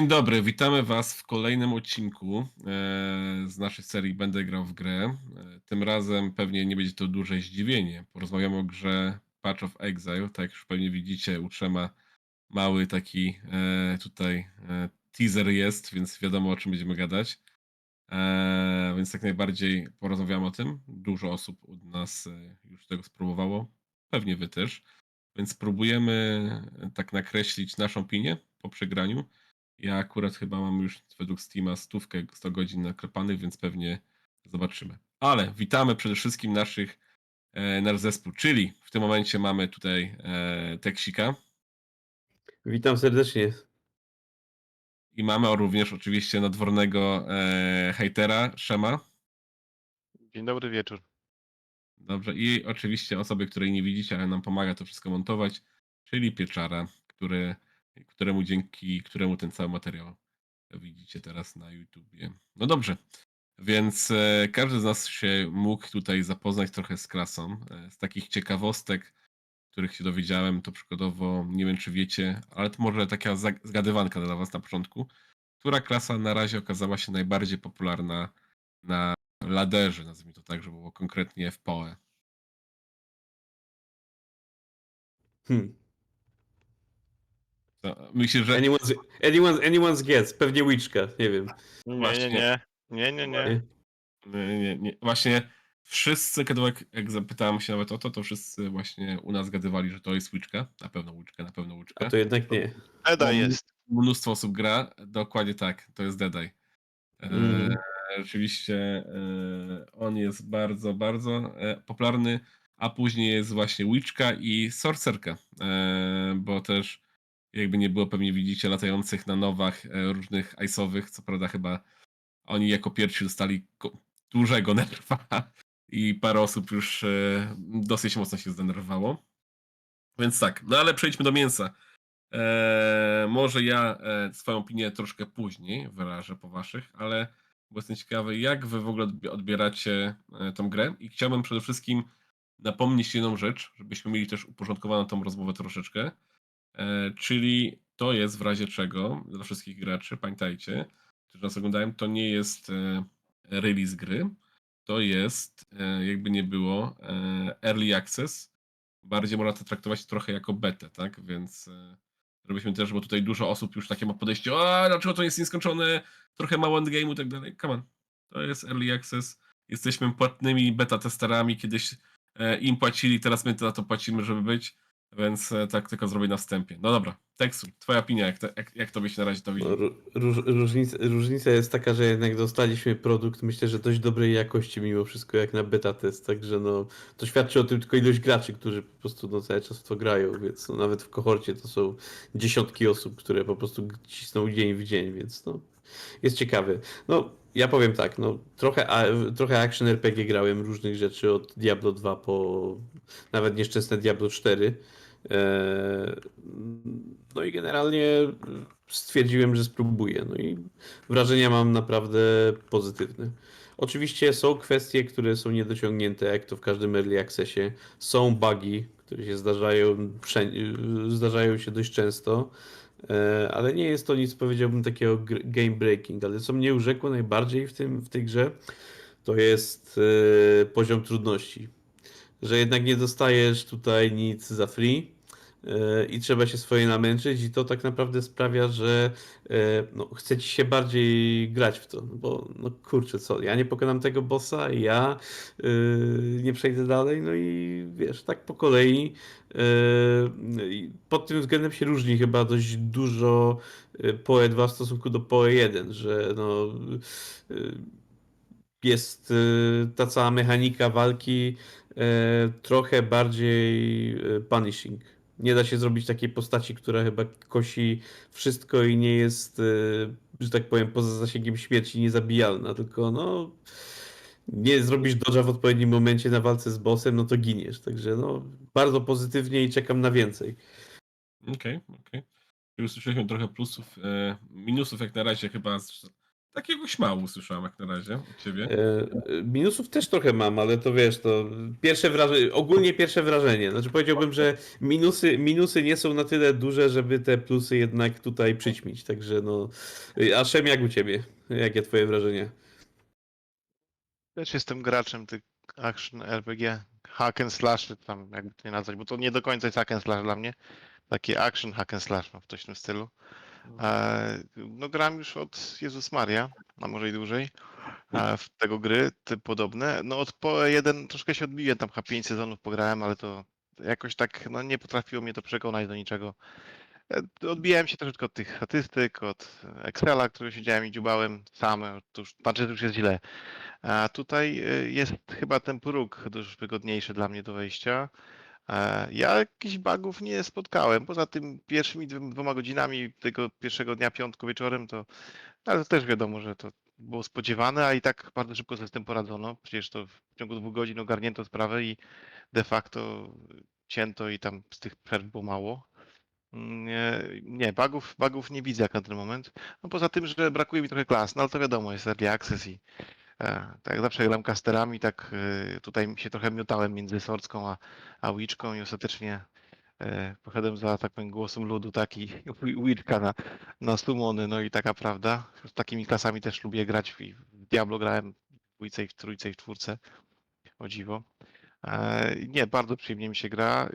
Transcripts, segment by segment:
Dzień dobry, witamy Was w kolejnym odcinku e, z naszej serii Będę grał w grę. E, Tym razem pewnie nie będzie to duże zdziwienie. Porozmawiamy o grze Patch of Exile. Tak jak już pewnie widzicie, u Trzema mały taki e, tutaj teaser jest, więc wiadomo o czym będziemy gadać. Więc jak najbardziej porozmawiamy o tym. Dużo osób od nas już tego spróbowało, pewnie Wy też. Więc spróbujemy tak nakreślić naszą opinię po przegraniu. Ja akurat chyba mam już według Steama stówkę 100 godzin naklepanych, więc pewnie zobaczymy. Ale witamy przede wszystkim naszych, e, nasz zespół, czyli w tym momencie mamy tutaj e, Teksika Witam serdecznie. i mamy również oczywiście nadwornego e, hejtera, Szema. Dzień dobry wieczór. Dobrze. I oczywiście osoby, której nie widzicie, ale nam pomaga to wszystko montować, czyli Pieczara, który, któremu dzięki któremu ten cały materiał widzicie teraz na YouTubie. No dobrze. Więc e, każdy z nas się mógł tutaj zapoznać trochę z klasą. E, z takich ciekawostek, których się dowiedziałem, to przykładowo, nie wiem czy wiecie, ale to może taka zgadywanka dla Was na początku. Która klasa na razie okazała się najbardziej popularna na laderze, nazwijmy to tak, żeby było konkretnie w PoE? Hmm. To Myślę, że Anyone's, anyone's, anyone's guess. Pewnie Witchka, nie wiem. Nie, Właśnie. nie, nie. Nie, nie, nie. nie, nie, nie. właśnie wszyscy, kiedy jak, jak zapytałem się nawet o to, to wszyscy właśnie u nas zgadywali, że to jest łyczka. Na pewno łyczka, na pewno łyczka. A to jednak nie. Eda Bo jest. Mnóstwo osób gra, dokładnie tak, to jest Deadeye. E, Mm. Rzeczywiście e, on jest bardzo, bardzo e, popularny, a później jest właśnie Witchka i Sorcerka, e, bo też jakby nie było, pewnie widzicie latających na nowach e, różnych ice'owych, co prawda chyba oni jako pierwsi dostali dużego nerwa i parę osób już e, dosyć mocno się zdenerwowało. Więc tak, no ale przejdźmy do mięsa. Eee, może ja e, swoją opinię troszkę później wyrażę po waszych, ale bo jestem ciekawy, jak wy w ogóle odbi- odbieracie tą grę i chciałbym przede wszystkim napomnieć jedną rzecz, żebyśmy mieli też uporządkowaną tą rozmowę troszeczkę, czyli to jest w razie czego dla wszystkich graczy, pamiętajcie, którzy nas oglądają, to nie jest e, release gry, to jest, e, jakby nie było, e, early access, bardziej można to traktować trochę jako betę, tak? Więc e, żebyśmy też, bo tutaj dużo osób już takie ma podejście, a dlaczego to jest nieskończone, trochę mało endgame'u i tak dalej. Come on, to jest early access, jesteśmy płatnymi beta testerami, kiedyś e, im płacili, teraz my za to płacimy, żeby być, więc e, tak tylko zrobię na wstępie. No dobra, Teksu, twoja opinia, jak, to, jak, jak tobie się na razie to róż, różnica, różnica jest taka, że jednak dostaliśmy produkt, myślę, że dość dobrej jakości mimo wszystko, jak na beta test, także no, to świadczy o tym tylko ilość graczy, którzy po prostu no, cały czas w to grają, więc no, nawet w kohorcie to są dziesiątki osób, które po prostu cisną dzień w dzień, więc no, jest ciekawy. No, ja powiem tak, no, trochę, a- trochę action RPG grałem różnych rzeczy od Diablo 2 po nawet nieszczęsne Diablo 4. Eee, No i generalnie stwierdziłem, że spróbuję. No i wrażenia mam naprawdę pozytywne. Oczywiście są kwestie, które są niedociągnięte, jak to w każdym early accessie. Są bugi, które się zdarzają, zdarzają się dość często, e, ale nie jest to nic, powiedziałbym, takiego game breaking. Ale co mnie urzekło najbardziej w, tym, w tej grze, to jest e, poziom trudności. Że jednak nie dostajesz tutaj nic za free e, i trzeba się swoje namęczyć i to tak naprawdę sprawia, że e, no, chce ci się bardziej grać w to, no bo no kurczę, co, ja nie pokonam tego bossa, ja e, nie przejdę dalej, no i wiesz, tak po kolei pod tym względem się różni chyba dość dużo PoE 2 w stosunku do PoE 1, że no jest e, ta cała mechanika walki e, trochę bardziej e, punishing. Nie da się zrobić takiej postaci, która chyba kosi wszystko i nie jest, że tak powiem, poza zasięgiem śmierci niezabijalna, tylko no nie zrobisz dodża w odpowiednim momencie na walce z bossem, no to giniesz. Także no bardzo pozytywnie i czekam na więcej. Okej, okej. Już Usłyszeliśmy trochę plusów, e, minusów jak na razie chyba Takiegoś mało usłyszałem jak na razie od ciebie. E, Minusów też trochę mam, ale to wiesz, to pierwsze wrażenie, ogólnie pierwsze wrażenie. Znaczy powiedziałbym, że minusy, minusy nie są na tyle duże, żeby te plusy jednak tutaj przyćmić. Także no. A Szem, jak u ciebie? Jakie twoje wrażenie? Też jestem graczem tych action RPG, hack and slash, czy tam jakby to nie nazwać, bo to nie do końca jest hack and slash dla mnie. Takie action hack and slash, no, w coś w tym stylu. E, no gram już od Jezus Maria, a może i dłużej, e, w tego gry, te podobne. No od po jeden troszkę się odbiłem, tam chyba 5 sezonów pograłem, ale to jakoś tak, no nie potrafiło mnie to przekonać do niczego. E, Odbijałem się troszeczkę od tych statystyk, od Excela, który siedziałem i dziubałem sam, to już, znaczy to już jest źle. A tutaj jest chyba ten próg dużo wygodniejszy dla mnie do wejścia. E, Ja jakichś bugów nie spotkałem. Poza tym pierwszymi dwoma godzinami tego pierwszego dnia piątku wieczorem to, ale to też wiadomo, że to było spodziewane, a i tak bardzo szybko sobie z tym poradzono. Przecież to w ciągu dwóch godzin ogarnięto sprawę i de facto cięto i tam z tych przerw było mało. Mm, Nie, nie bugów, bugów nie widzę jak na ten moment. No poza tym, że brakuje mi trochę klas, no ale to wiadomo, jest early access i Tak jak zawsze gram casterami, tak e, tutaj się trochę miotałem między Sorcką a, a Witchką i ostatecznie e, poszedłem za tak powiem głosem ludu taki Wi- Witchka na, na sumony, no i taka prawda. Z takimi klasami też lubię grać. W Diablo grałem w dwójce i w trójce i w czwórce. O dziwo. E, Nie, bardzo przyjemnie mi się gra.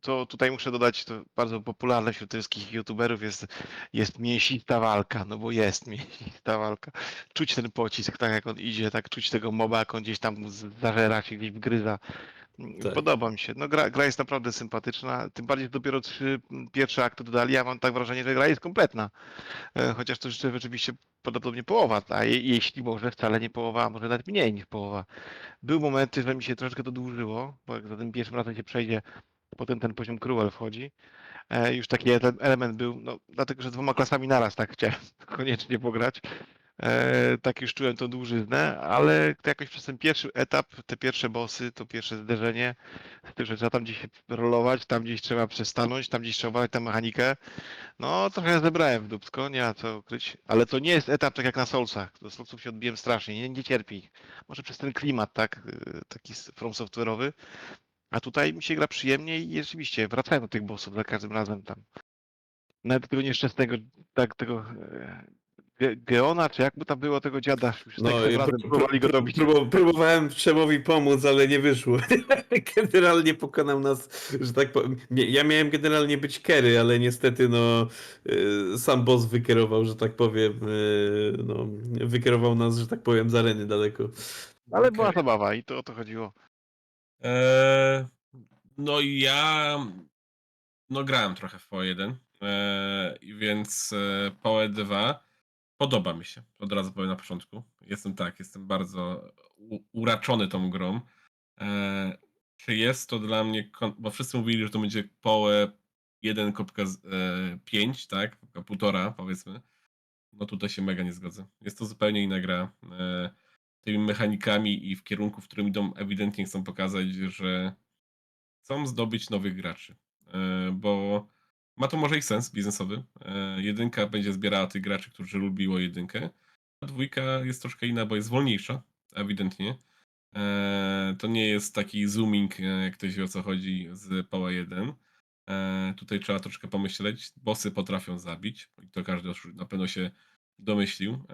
To tutaj muszę dodać, to bardzo popularne wśród wszystkich youtuberów jest, jest mięsista walka, no bo jest mięsista walka. Czuć ten pocisk, tak jak on idzie, tak czuć tego moba, jak on gdzieś tam zażera się, gdzieś wgryza. Tak. Podoba mi się. No gra, gra jest naprawdę sympatyczna, tym bardziej że dopiero trzy pierwsze akty dodali, ja mam tak wrażenie, że gra jest kompletna. E, Chociaż to rzeczywiście prawdopodobnie połowa, a je, jeśli może wcale nie połowa, a może nawet mniej niż połowa. Były momenty, że mi się troszeczkę to dłużyło, bo jak za tym pierwszym razem się przejdzie, potem ten poziom cruel wchodzi. E, już taki ele- element był, no dlatego, że dwoma klasami naraz tak chciałem koniecznie pograć. E, tak już czułem tą dłużyznę, ale jakoś przez ten pierwszy etap, te pierwsze bossy, to pierwsze zderzenie, z tym, że trzeba tam gdzieś rolować, tam gdzieś trzeba przestanąć, tam gdzieś trzeba uważać tę mechanikę, no trochę zebrałem w dupsko, nie ma co ukryć, ale to nie jest etap tak jak na Soulsach, do Soulsów się odbiłem strasznie, nie, nie cierpi. Może przez ten klimat, tak, y, taki from software'owy, a tutaj mi się gra przyjemnie i rzeczywiście wracałem do tych bossów za każdym razem tam. Nawet tego nieszczęsnego, tak, tego e, Ge- Geona, czy jak mu tam było tego dziada, już No, tak ja próbowali go próbu- próbowałem Przemowi pomóc, ale nie wyszło. Generalnie pokonał nas, że tak powiem. Ja miałem generalnie być Kerry, ale niestety no y, sam boss wykierował, że tak powiem, y, no, wykierował nas, że tak powiem, z areny daleko. Ale była Okej. zabawa i to o to chodziło. Eee, no i ja no grałem trochę w PoE1, eee, więc e, PoE 2 podoba mi się, od razu powiem na początku. Jestem tak, jestem bardzo uraczony tą grą. Eee, czy jest to dla mnie, bo wszyscy mówili, że to będzie PoE 1.5, tak, półtora powiedzmy. No tutaj się mega nie zgodzę. Jest to zupełnie inna gra. E, tymi mechanikami i w kierunku, w którym idą, ewidentnie chcą pokazać, że chcą zdobyć nowych graczy. E, bo ma to może i sens biznesowy. E, jedynka będzie zbierała tych graczy, którzy lubiło jedynkę. A dwójka jest troszkę inna, bo jest wolniejsza, ewidentnie. E, to nie jest taki zooming, e, jak ktoś wie o co chodzi z Power 1. E, tutaj trzeba troszkę pomyśleć. Bossy potrafią zabić. I to każdy na pewno się domyślił,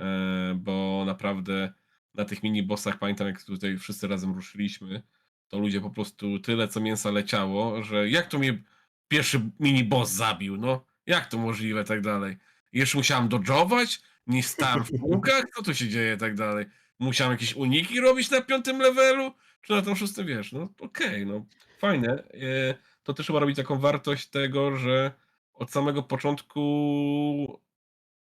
bo naprawdę na tych mini bossach pamiętam jak tutaj wszyscy razem ruszyliśmy, to ludzie po prostu tyle co mięsa leciało, że jak to mnie pierwszy mini boss zabił, no jak to możliwe, tak dalej. Jeszcze musiałem dodżować, nie stałem w kółkach, co tu się dzieje, tak dalej. Musiałem jakieś uniki robić na piątym levelu, czy na tym szóstym, wiesz, no okej, no fajne. E, To też trzeba robić taką wartość tego, że od samego początku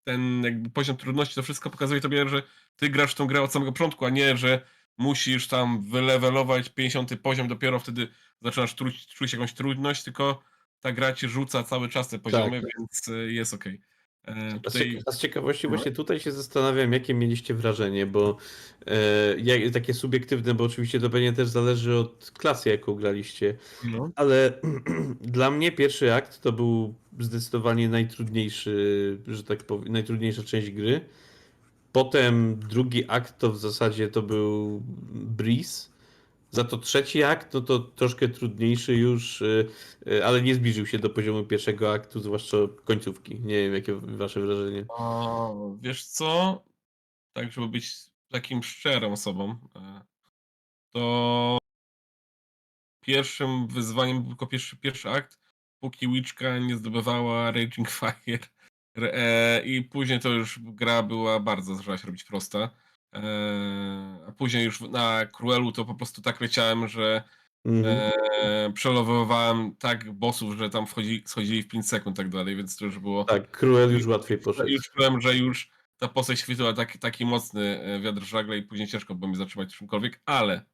ten jakby poziom trudności, to wszystko pokazuje tobie, że ty grasz w tą grę od samego początku, a nie, że musisz tam wylewelować 50 poziom, dopiero wtedy zaczynasz czuć jakąś trudność, tylko ta gra ci rzuca cały czas te poziomy, tak. więc y, jest okej. E, A z, cieka- a z ciekawości No. właśnie tutaj się zastanawiam, jakie mieliście wrażenie, bo e, jak, takie subiektywne, bo oczywiście to pewnie też zależy od klasy, jaką graliście, no, ale dla mnie pierwszy akt to był zdecydowanie najtrudniejszy, że tak powiem, najtrudniejsza część gry. Potem drugi akt to w zasadzie to był Breeze. Za to trzeci akt, no to troszkę trudniejszy już, y, y, ale nie zbliżył się do poziomu pierwszego aktu, zwłaszcza końcówki. Nie wiem, jakie wasze wrażenie. O, wiesz co? Tak, żeby być takim szczerą osobą, e, to pierwszym wyzwaniem był tylko pierwszy, pierwszy akt, póki Witchka nie zdobywała Raging Fire. Re- E, I później to już gra była bardzo, zaczęła się robić prosta. E, a później już na Cruelu to po prostu tak leciałem, że Mhm. e, przelowowałem tak bossów, że tam wchodzi, schodzili w 5 sekund i tak dalej, więc to już było... Tak, Cruel już łatwiej poszedł. Już czułem, że już ta postać świetła taki, taki mocny e, wiatr żagle i później ciężko było mi zatrzymać czymkolwiek, ale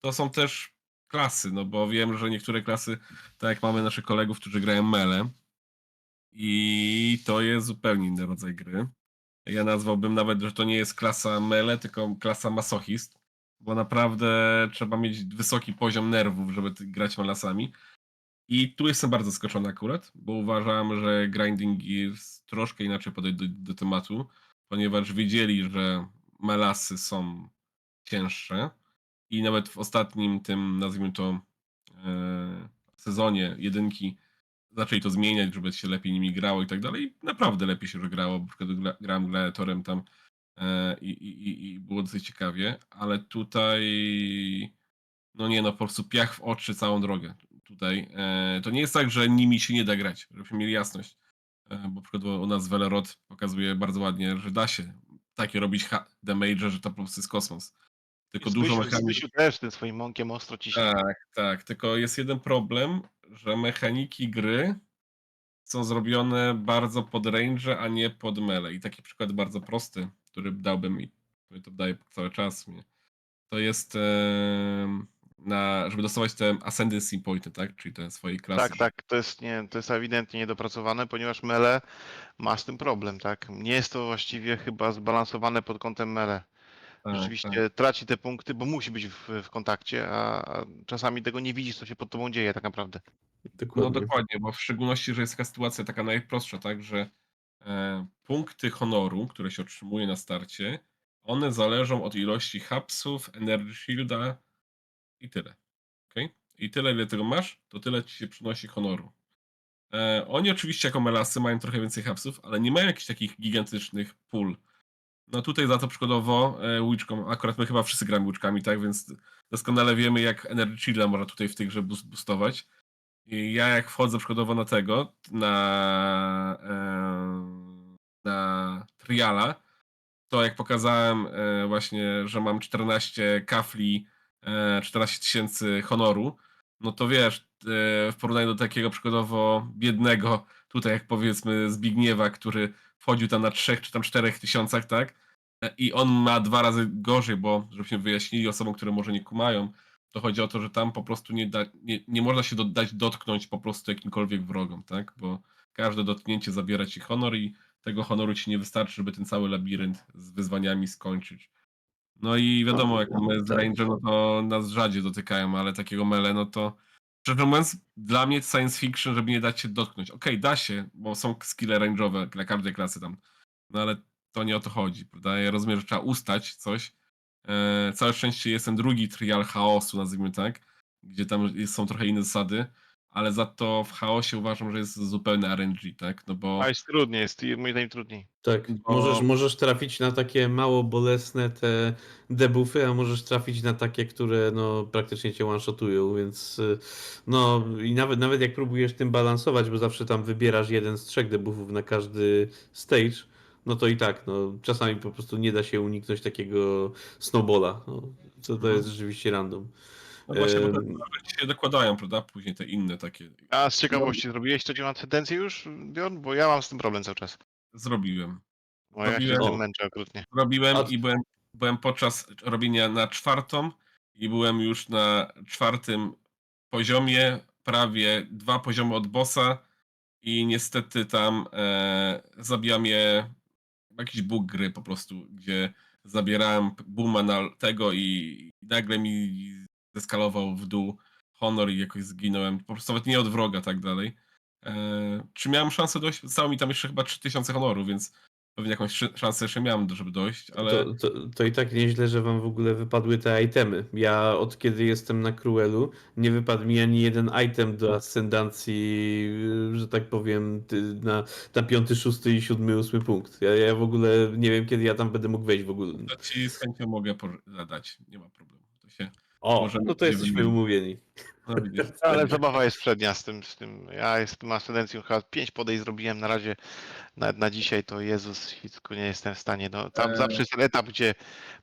to są też klasy, no bo wiem, że niektóre klasy, tak jak mamy naszych kolegów, którzy grają mele i to jest zupełnie inny rodzaj gry. Ja nazwałbym nawet, że to nie jest klasa mele, tylko klasa masochist, bo naprawdę trzeba mieć wysoki poziom nerwów, żeby grać melasami. I tu jestem bardzo zaskoczony akurat, bo uważam, że Grinding Gears troszkę inaczej podejdzie do, do tematu, ponieważ wiedzieli, że melasy są cięższe i nawet w ostatnim tym, nazwijmy to, e, sezonie jedynki zaczęli to zmieniać, żeby się lepiej nimi grało i tak dalej. I naprawdę lepiej się grało, bo przykład gra- grałem gladiatorem tam e, i, i, i- było dosyć ciekawie, ale tutaj no nie no, po prostu piach w oczy całą drogę tutaj. E, to nie jest tak, że nimi się nie da grać, żebyśmy mieli jasność. E, bo przykład u nas Velerot pokazuje bardzo ładnie, że da się takie robić damage, że to po prostu jest kosmos. Tylko dużo Zbysiu, mechanik. Zbysiu też tym swoim mąkiem ostro ciśnie. Tak, tak. Tylko jest jeden problem, że mechaniki gry są zrobione bardzo pod range, a nie pod melee. I taki przykład bardzo prosty, który dałbym i który to daję cały czas mnie. To jest na, żeby dostawać te ascendancy pointy, tak? Czyli te swoje klasy. Tak, tak, to jest, nie, to jest ewidentnie niedopracowane, ponieważ mele ma z tym problem, tak? Nie jest to właściwie chyba zbalansowane pod kątem mele. Tak, Rzeczywiście tak. traci te punkty, bo musi być w, w kontakcie, a, a czasami tego nie widzisz, co się pod tobą dzieje tak naprawdę. No Dokładnie. dokładnie, bo w szczególności, że jest taka sytuacja taka najprostsza, tak, że e, punkty honoru, które się otrzymuje na starcie, one zależą od ilości hapsów, energy shielda i tyle. Okay? I tyle, ile tego masz, to tyle ci się przynosi honoru. E, oni oczywiście jako melasy mają trochę więcej hapsów, ale nie mają jakichś takich gigantycznych pól. No tutaj za to przykładowo e, łyczką, akurat my chyba wszyscy gramy łyczkami, tak, więc doskonale wiemy jak energy shielda można tutaj w tej grze boost- boostować. I ja jak wchodzę przykładowo na tego, na, em, na triala, to jak pokazałem e, właśnie, że mam 14 kafli, e, 14 tysięcy honoru, no to wiesz, e, w porównaniu do takiego przykładowo biednego, tutaj jak powiedzmy Zbigniewa, który wchodził tam na 3 czy tam 4 tysiącach, tak? I on ma dwa razy gorzej, bo żebyśmy wyjaśnili osobom, które może nie kumają, to chodzi o to, że tam po prostu nie, da, nie, nie można się do, dać dotknąć po prostu jakimkolwiek wrogom, tak? Bo każde dotknięcie zabiera ci honor i tego honoru ci nie wystarczy, żeby ten cały labirynt z wyzwaniami skończyć. No i wiadomo, jak my z. Ranger, no to nas rzadziej dotykają, ale takiego mele, no to szczerze mówiąc, dla mnie science fiction, żeby nie dać się dotknąć. Okej, da się, bo są skille range'owe dla każdej klasy tam, no ale to nie o to chodzi, prawda? Ja rozumiem, że trzeba ustać coś. E, całe szczęście jest ten drugi trial chaosu, nazwijmy tak, gdzie tam są trochę inne zasady, ale za to w chaosie uważam, że jest zupełny RNG, tak? No bo A jest trudniej, jest i moim zdaniem trudniej. Tak, Bo- możesz, możesz trafić na takie mało bolesne te debuffy, a możesz trafić na takie, które no, praktycznie cię one-shotują, więc y, no i nawet, nawet jak próbujesz tym balansować, bo zawsze tam wybierasz jeden z trzech debuffów na każdy stage, no to i tak, no czasami po prostu nie da się uniknąć takiego snowballa, no, co to Mhm. jest rzeczywiście random. No właśnie, bo te się dokładają, prawda? Później te inne takie A z ciekawości, zrobiłeś trzecią ascendencję już, Bjorn? Bo ja mam z tym problem cały czas. zrobiłem. Bo ja się tym męczę okrutnie. Robiłem A- i byłem, byłem podczas robienia na czwartą i byłem już na czwartym poziomie, prawie dwa poziomy od bossa i niestety tam e, zabija mnie jakiś bóg gry po prostu, gdzie zabierałem booma na tego i nagle mi zeskalował w dół honor i jakoś zginąłem. Po prostu nawet nie od wroga tak dalej. E, czy miałem szansę dojść? Stało mi tam jeszcze chyba 3000 honoru, więc pewnie jakąś szansę jeszcze miałem, żeby dojść, ale To, to, to i tak nieźle, że wam w ogóle wypadły te itemy. Ja od kiedy jestem na Cruelu, nie wypadł mi ani jeden item do ascendancji, y, że tak powiem, na, na piąty, szósty i siódmy, ósmy punkt. Ja, ja w ogóle nie wiem, kiedy ja tam będę mógł wejść w ogóle. to ci z chęcią mogę dać, nie ma problemu. To się, O, Możemy no to nie jesteśmy umówieni. no widzisz, Ale zabawa jest przednia z tym, z tym. Ja jestem ascendencją, chyba 5 podejść zrobiłem na razie. Nawet na dzisiaj to Jezus, wszystko nie jestem w stanie. No, tam Eee. zawsze jest ten etap, gdzie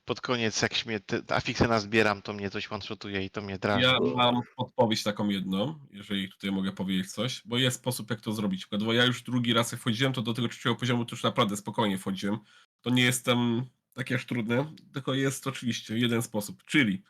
pod koniec, jak śmie, afiksena zbieram, to mnie coś one-shotuje i to mnie drażni. Ja mam podpowiedź taką jedną, jeżeli tutaj mogę powiedzieć coś, bo jest sposób, jak to zrobić. Bo ja już drugi raz jak wchodziłem, to do tego trzeciego poziomu to już naprawdę spokojnie wchodziłem. To nie jestem takie aż trudne, tylko jest oczywiście jeden sposób, czyli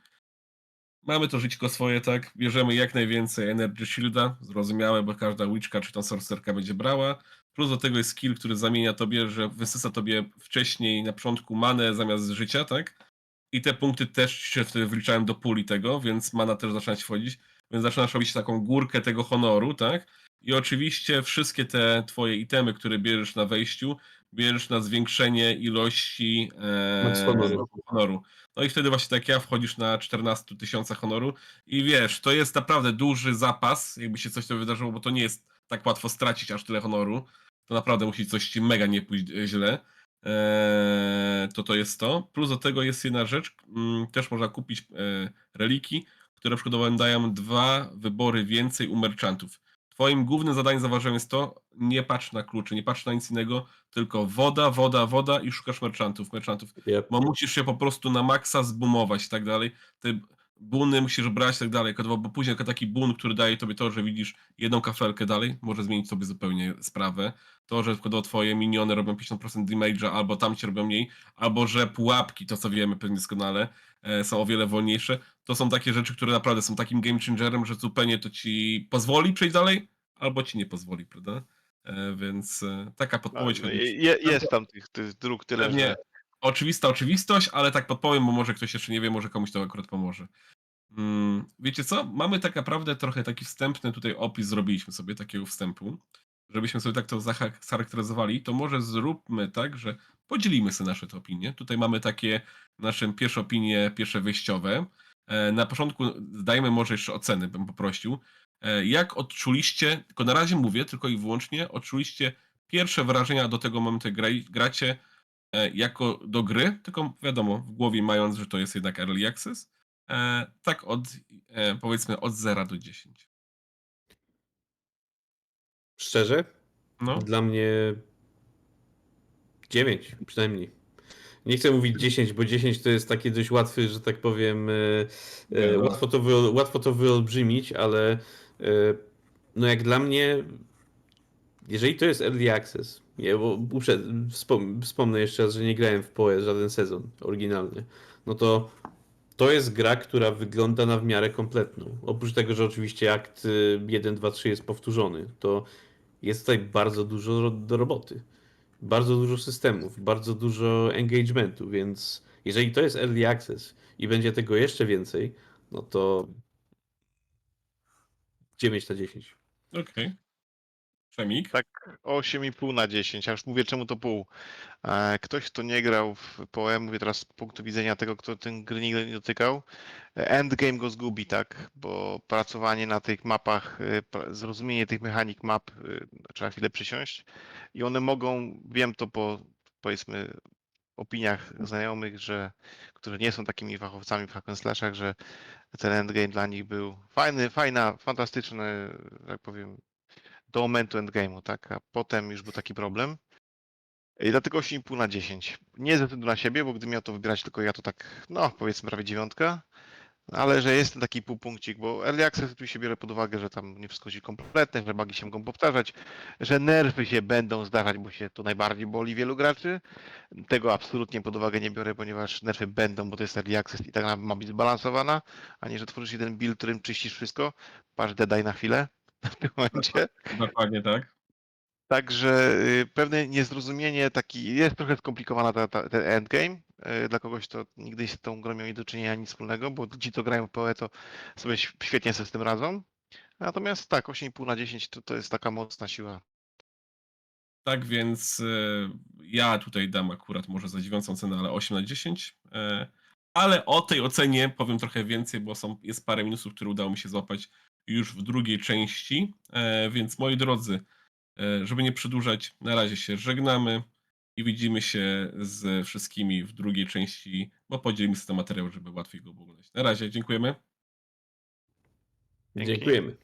mamy to żyćko swoje, tak, bierzemy jak najwięcej Energy Shielda, zrozumiałe, bo każda witchka czy tam sorcerka będzie brała, plus do tego jest skill, który zamienia tobie, że wysysa tobie wcześniej na początku manę zamiast życia, tak, i te punkty też się wtedy wliczałem do puli tego, więc mana też zaczyna ci wchodzić. Więc zaczynasz robić taką górkę tego honoru, tak? I oczywiście wszystkie te twoje itemy, które bierzesz na wejściu, bierzesz na zwiększenie ilości e, honoru. honoru. No i wtedy właśnie tak ja wchodzisz na 14 tysiąca honoru i wiesz, to jest naprawdę duży zapas, jakby się coś to wydarzyło, bo to nie jest tak łatwo stracić aż tyle honoru. To naprawdę musi coś ci mega nie pójść e, źle. Eee, to to jest to. Plus do tego jest jedna rzecz, mm, też można kupić e, reliki, które przykładowo dają dwa wybory więcej u merchantów. Twoim głównym zadaniem, zauważyłem, jest to, nie patrz na klucze, nie patrz na nic innego, tylko woda, woda, woda i szukasz merchantów, merchantów, Yep. bo musisz się po prostu na maksa zbumować i tak dalej. Te buny musisz brać i tak dalej, bo bo później taki bun, który daje tobie to, że widzisz jedną kafelkę dalej, może zmienić sobie zupełnie sprawę. To, że przykładowo twoje miniony robią 50% damage'a, albo tam ci robią mniej, albo że pułapki, to co wiemy pewnie doskonale, e, są o wiele wolniejsze. To są takie rzeczy, które naprawdę są takim game changerem, że zupełnie to ci pozwoli przejść dalej, albo ci nie pozwoli, prawda? E, więc e, taka podpowiedź. No, jest tam tych, tych dróg tyle, Pewnie że oczywista oczywistość, ale tak podpowiem, bo może ktoś jeszcze nie wie, może komuś to akurat pomoże. Mm, wiecie co? Mamy tak naprawdę trochę taki wstępny tutaj opis, zrobiliśmy sobie takiego wstępu, żebyśmy sobie tak to zacha- charakteryzowali, to może zróbmy tak, że podzielimy sobie nasze te opinie. Tutaj mamy takie nasze pierwsze opinie, pierwsze wyjściowe. E, Na początku dajmy może jeszcze oceny, bym poprosił. E, Jak odczuliście, tylko na razie mówię, tylko i wyłącznie, odczuliście pierwsze wrażenia do tego momentu, jak gracie, jako do gry, tylko wiadomo, w głowie mając, że to jest jednak early access, e, tak od, e, powiedzmy, od 0 do 10. Szczerze? No, Dla mnie 9 przynajmniej. Nie chcę mówić 10, bo 10 to jest takie dość łatwy, że tak powiem, e, e, Wiadomo. łatwo, to wyol, łatwo to wyolbrzymić, ale e, no jak dla mnie, jeżeli to jest early access, ja, bo uprzed, wspom, wspomnę jeszcze raz, że nie grałem w PoE żaden sezon oryginalny, no to to jest gra, która wygląda na w miarę kompletną. Oprócz tego, że oczywiście akt y, 1, 2, 3 jest powtórzony, to jest tutaj bardzo dużo do roboty. Bardzo dużo systemów, bardzo dużo engagementu, więc jeżeli to jest early access i będzie tego jeszcze więcej, no to 9 na 10. okej. Przemik? tak 8,5 na 10. Ja już mówię, czemu to pół. E, Ktoś, kto nie grał w PoE, mówię teraz z punktu widzenia tego, kto ten gry nigdy nie dotykał, e, endgame go zgubi, tak? Bo pracowanie na tych mapach, e, zrozumienie tych mechanik map, trzeba chwilę przysiąść i one mogą, wiem to po powiedzmy opiniach znajomych, że którzy nie są takimi fachowcami w hack że ten endgame dla nich był fajny, fajna, fantastyczny, że tak powiem, do momentu endgame'u, tak? A potem już był taki problem. I dlatego 8,5 na 10. Nie ze względu na siebie, bo gdybym miał to wybrać tylko ja, to tak, no powiedzmy prawie dziewiątka. Ale że jest taki półpunkcik, bo Early Access tu się biorę pod uwagę, że tam nie wszystko jest kompletne, że bagi się mogą powtarzać, że nerfy się będą zdarzać, bo się to najbardziej boli wielu graczy. Tego absolutnie pod uwagę nie biorę, ponieważ nerfy będą, bo to jest Early Access i tak ma być zbalansowana, a nie, że tworzysz jeden build, którym czyścisz wszystko. Patrz, daj na chwilę w tym momencie. Dokładnie tak. Także y, pewne niezrozumienie, taki jest trochę skomplikowana ta, ta, ten endgame. y, Dla kogoś, kto nigdy z tą grą miał nie do czynienia nic wspólnego, bo ci, co grają w PoE, to sobie świetnie sobie z tym radzą. Natomiast tak, 8,5 na 10 to, to jest taka mocna siła Tak więc e, ja tutaj dam akurat może za dziwiącą cenę, ale 8 na 10. E, ale o tej ocenie powiem trochę więcej, bo są, jest parę minusów, które udało mi się złapać już w drugiej części. E, więc moi drodzy, e, żeby nie przedłużać, na razie się żegnamy i widzimy się z wszystkimi w drugiej części, bo podzielimy sobie ten materiał, żeby łatwiej go było oglądać. Na razie, dziękujemy. Dzięki. Dziękujemy.